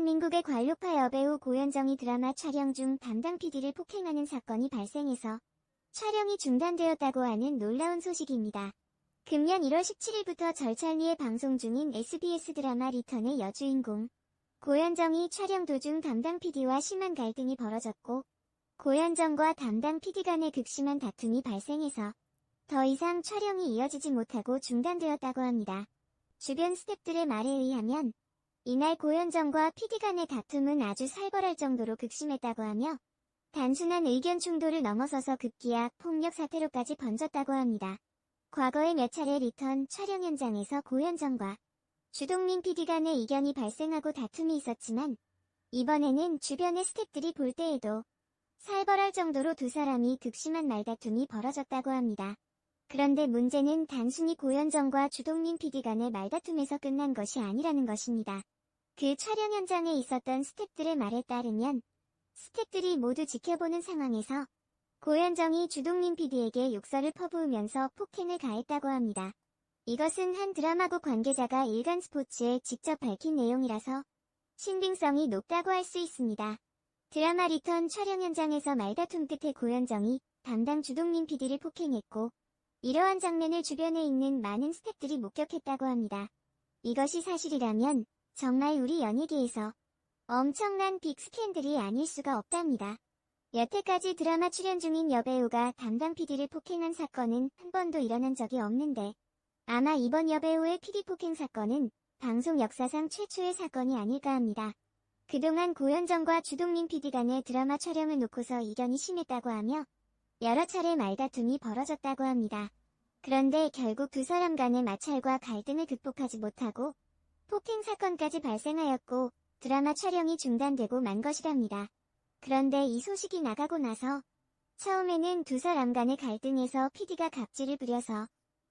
대한민국의 관록파 여배우 고현정이 드라마 촬영 중 담당 PD를 폭행하는 사건이 발생해서 촬영이 중단되었다고 하는 놀라운 소식입니다. 금년 1월 17일부터 절찬리에 방송 중인 SBS 드라마 리턴의 여주인공 고현정이 촬영 도중 담당 PD와 심한 갈등이 벌어졌고 고현정과 담당 PD 간의 극심한 다툼이 발생해서 더 이상 촬영이 이어지지 못하고 중단되었다고 합니다. 주변 스탭들의 말에 의하면 이날 고현정과 PD 간의 다툼은 아주 살벌할 정도로 극심했다고 하며 단순한 의견 충돌을 넘어서서 급기야 폭력 사태로까지 번졌다고 합니다. 과거에 몇 차례 리턴 촬영 현장에서 고현정과 주동민 PD 간의 이견이 발생하고 다툼이 있었지만 이번에는 주변의 스탭들이 볼 때에도 살벌할 정도로 두 사람이 극심한 말다툼이 벌어졌다고 합니다. 그런데 문제는 단순히 고현정과 주동민 PD 간의 말다툼에서 끝난 것이 아니라는 것입니다. 그 촬영 현장에 있었던 스탭들의 말에 따르면 스탭들이 모두 지켜보는 상황에서 고현정이 주동민 PD에게 욕설을 퍼부으면서 폭행을 가했다고 합니다. 이것은 한 드라마국 관계자가 일간 스포츠에 직접 밝힌 내용이라서 신빙성이 높다고 할 수 있습니다. 드라마 리턴 촬영 현장에서 말다툼 끝에 고현정이 담당 주동민 PD를 폭행했고 이러한 장면을 주변에 있는 많은 스탭들이 목격했다고 합니다. 이것이 사실이라면 정말 우리 연예계에서 엄청난 빅 스캔들이 아닐 수가 없답니다. 여태까지 드라마 출연 중인 여배우가 담당 PD를 폭행한 사건은 한 번도 일어난 적이 없는데 아마 이번 여배우의 PD 폭행 사건은 방송 역사상 최초의 사건이 아닐까 합니다. 그동안 고현정과 주동민 PD 간의 드라마 촬영을 놓고서 이견이 심했다고 하며 여러 차례 말다툼이 벌어졌다고 합니다. 그런데 결국 두 사람 간의 마찰과 갈등을 극복하지 못하고 폭행 사건까지 발생하였고 드라마 촬영이 중단되고 만 것이랍니다. 그런데 이 소식이 나가고 나서 처음에는 두 사람 간의 갈등에서 PD가 갑질을 부려서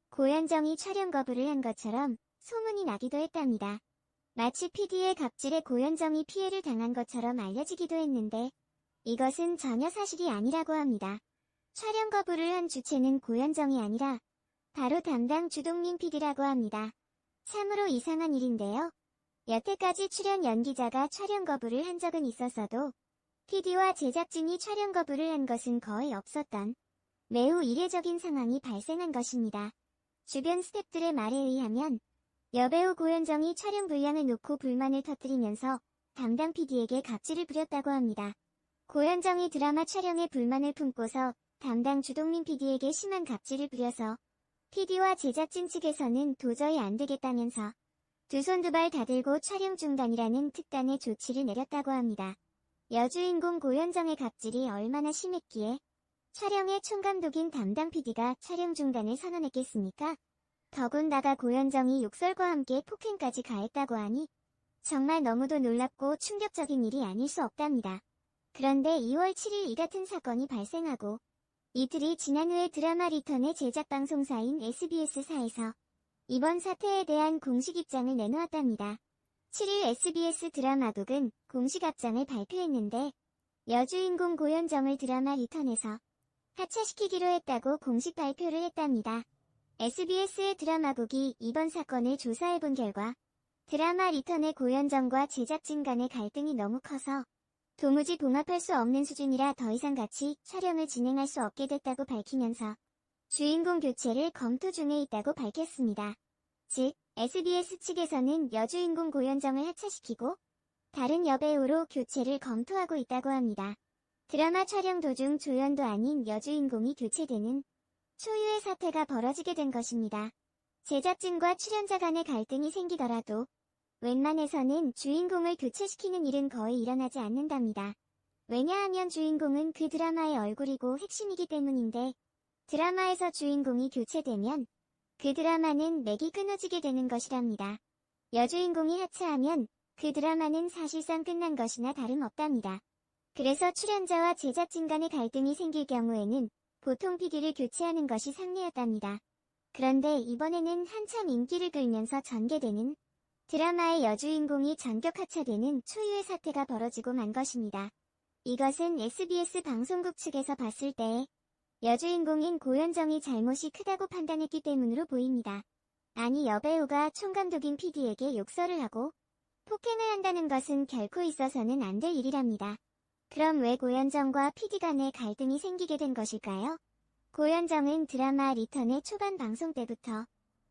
고현정이 촬영 거부를 한 것처럼 소문이 나기도 했답니다. 마치 PD의 갑질에 고현정이 피해를 당한 것처럼 알려지기도 했는데 이것은 전혀 사실이 아니라고 합니다. 촬영 거부를 한 주체는 고현정이 아니라 바로 담당 주동민 PD라고 합니다. 참으로 이상한 일인데요. 여태까지 출연 연기자가 촬영 거부를 한 적은 있었어도 PD와 제작진이 촬영 거부를 한 것은 거의 없었던 매우 이례적인 상황이 발생한 것입니다. 주변 스탭들의 말에 의하면 여배우 고현정이 촬영 분량을 놓고 불만을 터뜨리면서 담당 PD에게 갑질을 부렸다고 합니다. 고현정이 드라마 촬영에 불만을 품고서 담당 주동민 PD에게 심한 갑질을 부려서 PD와 제작진 측에서는 도저히 안 되겠다면서 두 손 두 발 다 들고 촬영 중단이라는 특단의 조치를 내렸다고 합니다. 여주인공 고현정의 갑질이 얼마나 심했기에 촬영의 총감독인 담당 PD가 촬영 중단을 선언했겠습니까? 더군다나 고현정이 욕설과 함께 폭행까지 가했다고 하니 정말 너무도 놀랍고 충격적인 일이 아닐 수 없답니다. 그런데 2월 7일 이 같은 사건이 발생하고 이틀이 지난 후에 드라마 리턴의 제작 방송사인 SBS사에서 이번 사태에 대한 공식 입장을 내놓았답니다. 7일 SBS 드라마국은 공식 합장을 발표했는데 여주인공 고현정을 드라마 리턴에서 하차시키기로 했다고 공식 발표를 했답니다. SBS의 드라마국이 이번 사건을 조사해본 결과 드라마 리턴의 고현정과 제작진 간의 갈등이 너무 커서 도무지 봉합할 수 없는 수준이라 더 이상 같이 촬영을 진행할 수 없게 됐다고 밝히면서 주인공 교체를 검토 중에 있다고 밝혔습니다. 즉, SBS 측에서는 여주인공 고현정을 하차시키고 다른 여배우로 교체를 검토하고 있다고 합니다. 드라마 촬영 도중 조연도 아닌 여주인공이 교체되는 초유의 사태가 벌어지게 된 것입니다. 제작진과 출연자 간의 갈등이 생기더라도 웬만해서는 주인공을 교체시키는 일은 거의 일어나지 않는답니다. 왜냐하면 주인공은 그 드라마의 얼굴이고 핵심이기 때문인데 드라마에서 주인공이 교체되면 그 드라마는 맥이 끊어지게 되는 것이랍니다. 여주인공이 하차하면 그 드라마는 사실상 끝난 것이나 다름없답니다. 그래서 출연자와 제작진 간의 갈등이 생길 경우에는 보통 PD를 교체하는 것이 상례였답니다. 그런데 이번에는 한참 인기를 끌면서 전개되는 드라마의 여주인공이 전격 하차되는 초유의 사태가 벌어지고 만 것입니다. 이것은 SBS 방송국 측에서 봤을 때 여주인공인 고현정이 잘못이 크다고 판단했기 때문으로 보입니다. 아니 여배우가 총감독인 PD에게 욕설을 하고 폭행을 한다는 것은 결코 있어서는 안 될 일이랍니다. 그럼 왜 고현정과 PD 간에 갈등이 생기게 된 것일까요? 고현정은 드라마 리턴의 초반 방송 때부터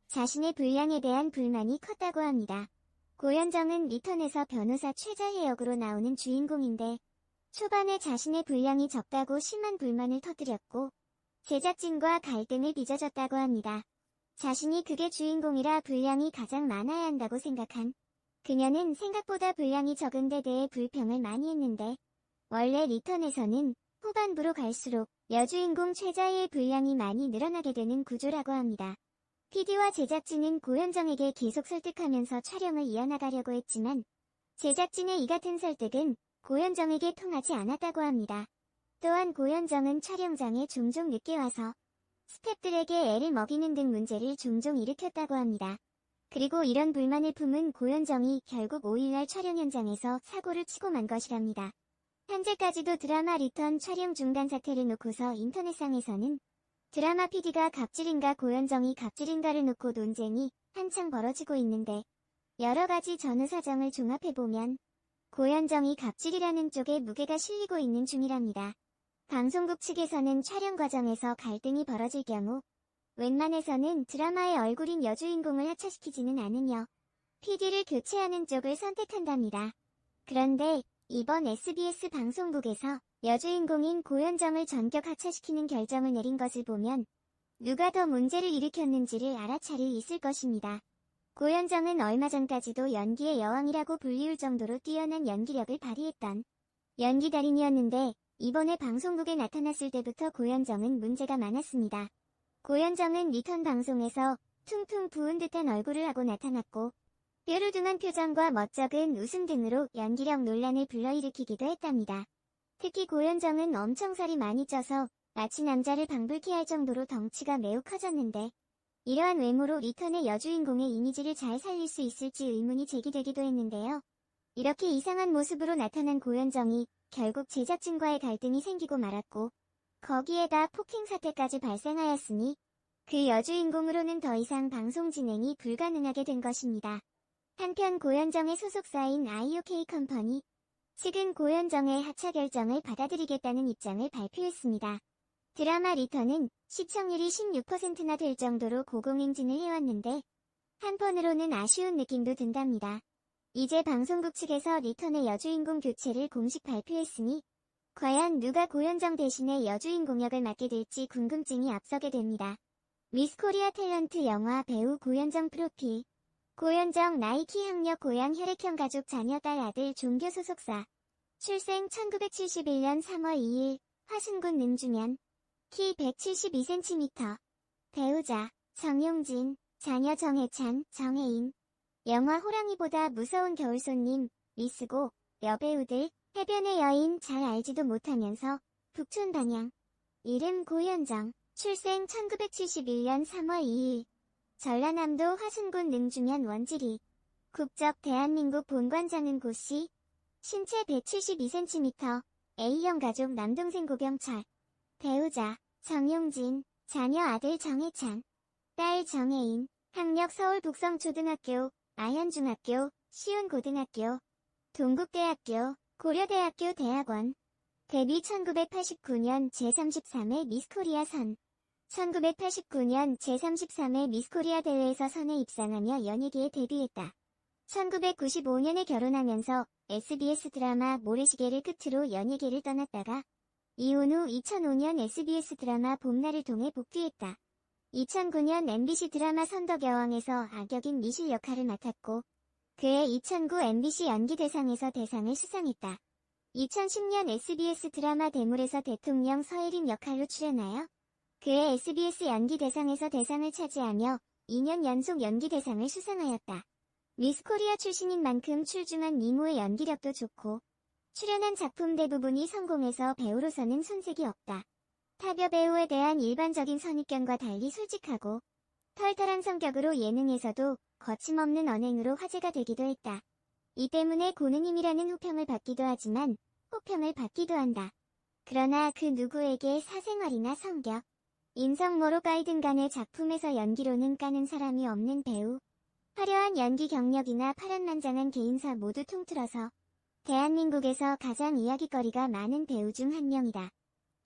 자신의 분량에 대한 불만이 컸다고 합니다. 고현정은 리턴에서 변호사 최자혜 역으로 나오는 주인공인데 초반에 자신의 분량이 적다고 심한 불만을 터뜨렸고 제작진과 갈등을 빚어졌다고 합니다. 자신이 그게 주인공이라 분량이 가장 많아야 한다고 생각한 그녀는 생각보다 분량이 적은 데 대해 불평을 많이 했는데 원래 리턴에서는 후반부로 갈수록 여주인공 최자희의 분량이 많이 늘어나게 되는 구조라고 합니다. PD와 제작진은 고현정에게 계속 설득하면서 촬영을 이어나가려고 했지만 제작진의 이 같은 설득은 고현정에게 통하지 않았다고 합니다. 또한 고현정은 촬영장에 종종 늦게 와서 스탭들에게 애를 먹이는 등 문제를 종종 일으켰다고 합니다. 그리고 이런 불만을 품은 고현정이 결국 5일날 촬영 현장에서 사고를 치고 만 것이랍니다. 현재까지도 드라마 리턴 촬영 중단 사태를 놓고서 인터넷상에서는 드라마 PD가 갑질인가 고현정이 갑질인가를 놓고 논쟁이 한창 벌어지고 있는데 여러 가지 전후 사정을 종합해보면 고현정이 갑질이라는 쪽에 무게가 실리고 있는 중이랍니다. 방송국 측에서는 촬영 과정에서 갈등이 벌어질 경우 웬만해서는 드라마의 얼굴인 여주인공을 하차시키지는 않으며 PD를 교체하는 쪽을 선택한답니다. 그런데 이번 SBS 방송국에서 여주인공인 고현정을 전격 하차시키는 결정을 내린 것을 보면 누가 더 문제를 일으켰는지를 알아차릴 있을 것입니다. 고현정은 얼마 전까지도 연기의 여왕이라고 불리울 정도로 뛰어난 연기력을 발휘했던 연기 달인이었는데 이번에 방송국에 나타났을 때부터 고현정은 문제가 많았습니다. 고현정은 리턴 방송에서 퉁퉁 부은 듯한 얼굴을 하고 나타났고 뾰루둥한 표정과 멋쩍은 웃음 등으로 연기력 논란을 불러일으키기도 했답니다. 특히 고현정은 엄청 살이 많이 쪄서 마치 남자를 방불케 할 정도로 덩치가 매우 커졌는데 이러한 외모로 리턴의 여주인공의 이미지를 잘 살릴 수 있을지 의문이 제기되기도 했는데요. 이렇게 이상한 모습으로 나타난 고현정이 결국 제작진과의 갈등이 생기고 말았고 거기에다 폭행 사태까지 발생하였으니 그 여주인공으로는 더 이상 방송 진행이 불가능하게 된 것입니다. 한편 고현정의 소속사인 IOK 컴퍼니 측은 고현정의 하차 결정을 받아들이겠다는 입장을 발표했습니다. 드라마 리턴은 시청률이 16%나 될 정도로 고공행진을 해왔는데 한편으로는 아쉬운 느낌도 든답니다. 이제 방송국 측에서 리턴의 여주인공 교체를 공식 발표했으니 과연 누가 고현정 대신에 여주인공 역을 맡게 될지 궁금증이 앞서게 됩니다. 미스코리아 탤런트 영화 배우 고현정 프로필 고현정 나이키 학력 고향 혈액형 가족 자녀 딸 아들 종교 소속사. 출생 1971년 3월 2일 화순군 능주면 키 172cm 배우자 정용진. 자녀 정혜찬. 정혜인. 영화 호랑이보다 무서운 겨울손님 리스고 여배우들. 해변의 여인 잘 알지도 못하면서 북촌 반향 이름 고현정. 출생 1971년 3월 2일 전라남도 화순군 능주면 원지리 국적 대한민국 본관장은 고씨 신체 172cm A형 가족 남동생 고병철 배우자 정용진 자녀 아들 정혜찬 딸 정혜인 학력 서울 북성초등학교 아현중학교 시운고등학교 동국대학교 고려대학교 대학원 데뷔 1989년 제33회 미스코리아 선 1989년 제33회 미스코리아 대회에서 선에 입상하며 연예계에 데뷔했다. 1995년에 결혼하면서 SBS 드라마 모래시계를 끝으로 연예계를 떠났다가 이혼 후 2005년 SBS 드라마 봄날을 통해 복귀했다. 2009년 MBC 드라마 선덕여왕에서 악역인 미실 역할을 맡았고 그해 2009 MBC 연기대상에서 대상을 수상했다. 2010년 SBS 드라마 대물에서 대통령 서혜림 역할로 출연하여 그해 SBS 연기 대상에서 대상을 차지하며 2년 연속 연기 대상을 수상하였다. 미스코리아 출신인 만큼 출중한 미모의 연기력도 좋고 출연한 작품 대부분이 성공해서 배우로서는 손색이 없다. 타벼 배우에 대한 일반적인 선입견과 달리 솔직하고 털털한 성격으로 예능에서도 거침없는 언행으로 화제가 되기도 했다. 이 때문에 고능임이라는 호평을 받기도 하지만 호평을 받기도 한다. 그러나 그 누구에게 사생활이나 성격, 인성모로 까이든 간의 작품에서 연기로는 까는 사람이 없는 배우. 화려한 연기 경력이나 파란만장한 개인사 모두 통틀어서 대한민국에서 가장 이야기거리가 많은 배우 중 한 명이다.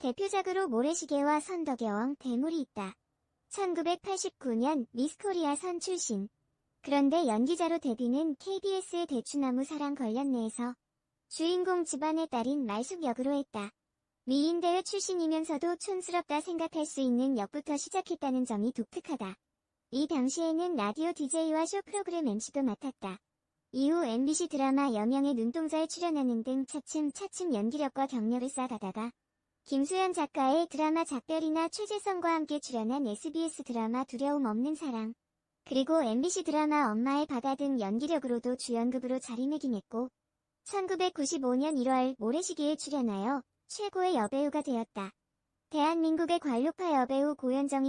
대표작으로 모래시계와 선덕여왕 대물이 있다. 1989년 미스코리아 선 출신. 그런데 연기자로 데뷔는 KBS의 대추나무 사랑 관련내에서 주인공 집안의 딸인 말숙 역으로 했다. 미인대회 출신이면서도 촌스럽다 생각할 수 있는 역부터 시작했다는 점이 독특하다. 이 당시에는 라디오 DJ와 쇼 프로그램 MC도 맡았다. 이후 MBC 드라마 여명의 눈동자에 출연하는 등 차츰 차츰 연기력과 경력을 쌓아가다가 김수현 작가의 드라마 작별이나 최재성과 함께 출연한 SBS 드라마 두려움 없는 사랑, 그리고 MBC 드라마 엄마의 바다 등 연기력으로도 주연급으로 자리매김했고 1995년 1월 모래시계에 출연하여 최고의 여배우가 되었다. 대한민국의 관록파 여배우 고현정이